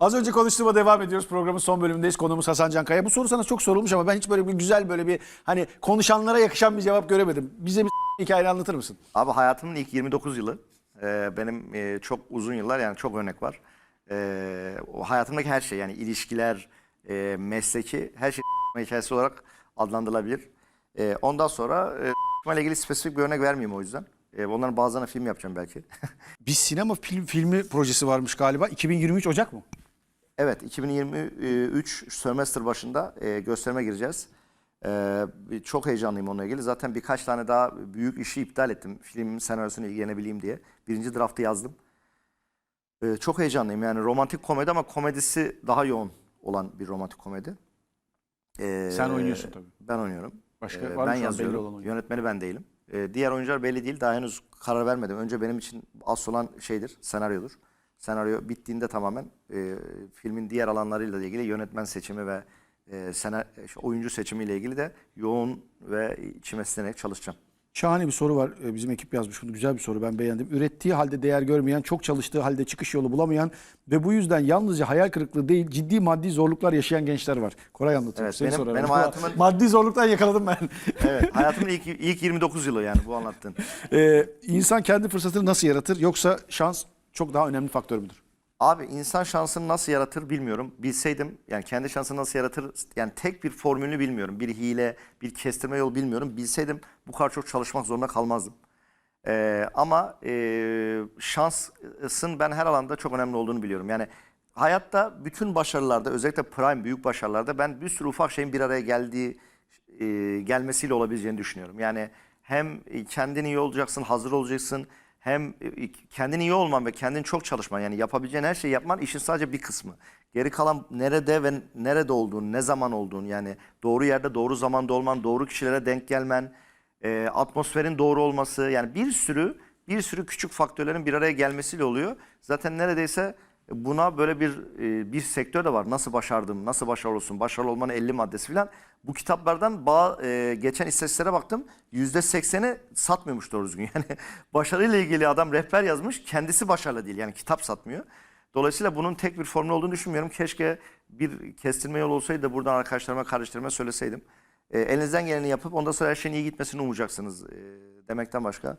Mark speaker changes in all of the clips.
Speaker 1: Az önce konuştuğuma devam ediyoruz. Programın son bölümündeyiz. Konuğumuz Hasan Can Kaya. Bu soru sana çok sorulmuş ama ben hiç böyle bir güzel böyle bir hani konuşanlara yakışan bir cevap göremedim. Bize bir hikaye anlatır mısın?
Speaker 2: Abi hayatımın ilk 29 yılı e, benim e, çok uzun yıllar yani çok örnek var. E, o hayatımdaki her şey yani ilişkiler, e, mesleki her şey hikayesi olarak adlandırılabilir. E, ondan sonra e, ile ilgili spesifik bir örnek vermeyeyim o yüzden. E, onların bazılarına film yapacağım belki.
Speaker 1: Bir sinema film, filmi projesi varmış galiba. 2023 Ocak mı?
Speaker 2: Evet, 2023 sömestr başında e, gösterime gireceğiz. E, çok heyecanlıyım onunla ilgili. Zaten birkaç tane daha büyük işi iptal ettim. Film senaryosunu ilgilenebileyim diye. Birinci draftı yazdım. E, çok heyecanlıyım. Yani romantik komedi ama komedisi daha yoğun olan bir romantik komedi. E,
Speaker 1: Sen oynuyorsun tabii.
Speaker 2: Ben oynuyorum.
Speaker 1: Başka
Speaker 2: E,
Speaker 1: var
Speaker 2: ben
Speaker 1: an belli
Speaker 2: yazıyorum.
Speaker 1: olan oyuncu?
Speaker 2: Yönetmeni ben değilim. E, diğer oyuncular belli değil. Daha henüz karar vermedim. Önce benim için asıl olan şeydir, senaryodur. Senaryo bittiğinde tamamen e, filmin diğer alanlarıyla ilgili yönetmen seçimi ve e, sena, işte oyuncu seçimiyle ilgili de yoğun ve içime sinerek çalışacağım.
Speaker 1: Şahane bir soru var. Ee, Bizim ekip yazmış bunu. Güzel bir soru. Ben beğendim. Ürettiği halde değer görmeyen, çok çalıştığı halde çıkış yolu bulamayan ve bu yüzden yalnızca hayal kırıklığı değil, ciddi maddi zorluklar yaşayan gençler var. Koray anlatıyor.
Speaker 2: Evet, benim-
Speaker 1: sorarım.
Speaker 2: benim hayatımın-
Speaker 1: Maddi zorluktan yakaladım ben.
Speaker 2: Evet, hayatımın ilk, ilk 29 yılı yani bu anlattığın.
Speaker 1: Ee, insan kendi fırsatını nasıl yaratır yoksa şans çok daha önemli faktör müdür?
Speaker 2: Abi insan şansını nasıl yaratır bilmiyorum. Bilseydim yani kendi şansını nasıl yaratır yani tek bir formülünü bilmiyorum. Bir hile, bir kestirme yol bilmiyorum. Bilseydim bu kadar çok çalışmak zorunda kalmazdım. Ee, ama e, şansın ben her alanda çok önemli olduğunu biliyorum. Yani hayatta bütün başarılarda özellikle prime büyük başarılarda ben bir sürü ufak şeyin bir araya geldiği e, gelmesiyle olabileceğini düşünüyorum. Yani hem e, kendin iyi olacaksın, hazır olacaksın. Hem e, kendin iyi olman ve kendin çok çalışman yani yapabileceğin her şeyi yapman işin sadece bir kısmı. Geri kalan nerede ve nerede olduğun, ne zaman olduğun yani doğru yerde doğru zamanda olman, doğru kişilere denk gelmen, e, atmosferin doğru olması yani bir sürü bir sürü küçük faktörlerin bir araya gelmesiyle oluyor. Zaten neredeyse buna böyle bir e, bir sektör de var. Nasıl başardım, nasıl başarılı olsun, başarılı olmanın 50 maddesi falan. Bu kitaplardan bağ, e, geçen istatistiklere baktım. %80'i satmıyormuş doğru düzgün. Yani başarıyla ilgili adam rehber yazmış, kendisi başarılı değil. Yani kitap satmıyor. Dolayısıyla bunun tek bir formül olduğunu düşünmüyorum. Keşke bir kestirme yol olsaydı da buradan arkadaşlarıma, kardeşlerime söyleseydim. E, elinizden geleni yapıp ondan sonra her şeyin iyi gitmesini umacaksınız e, demekten başka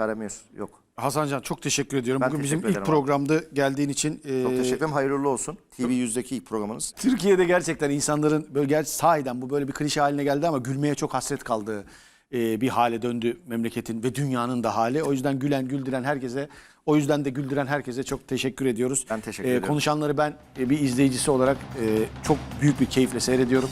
Speaker 2: çaremiz yok.
Speaker 1: Hasan Can çok teşekkür ediyorum.
Speaker 2: Ben
Speaker 1: Bugün bizim
Speaker 2: teşekkür
Speaker 1: ilk
Speaker 2: ederim abi.
Speaker 1: programda geldiğin için e,
Speaker 2: Çok teşekkür ederim. Hayırlı olsun. TV 100'deki ilk programınız.
Speaker 1: Türkiye'de gerçekten insanların böyle gerçi sahiden bu böyle bir klişe haline geldi ama gülmeye çok hasret kaldığı e, bir hale döndü memleketin ve dünyanın da hali. O yüzden gülen, güldüren herkese, o yüzden de güldüren herkese çok teşekkür ediyoruz.
Speaker 2: Ben teşekkür
Speaker 1: E,
Speaker 2: ediyorum.
Speaker 1: Konuşanları ben e, bir izleyicisi olarak e, çok büyük bir keyifle seyrediyorum.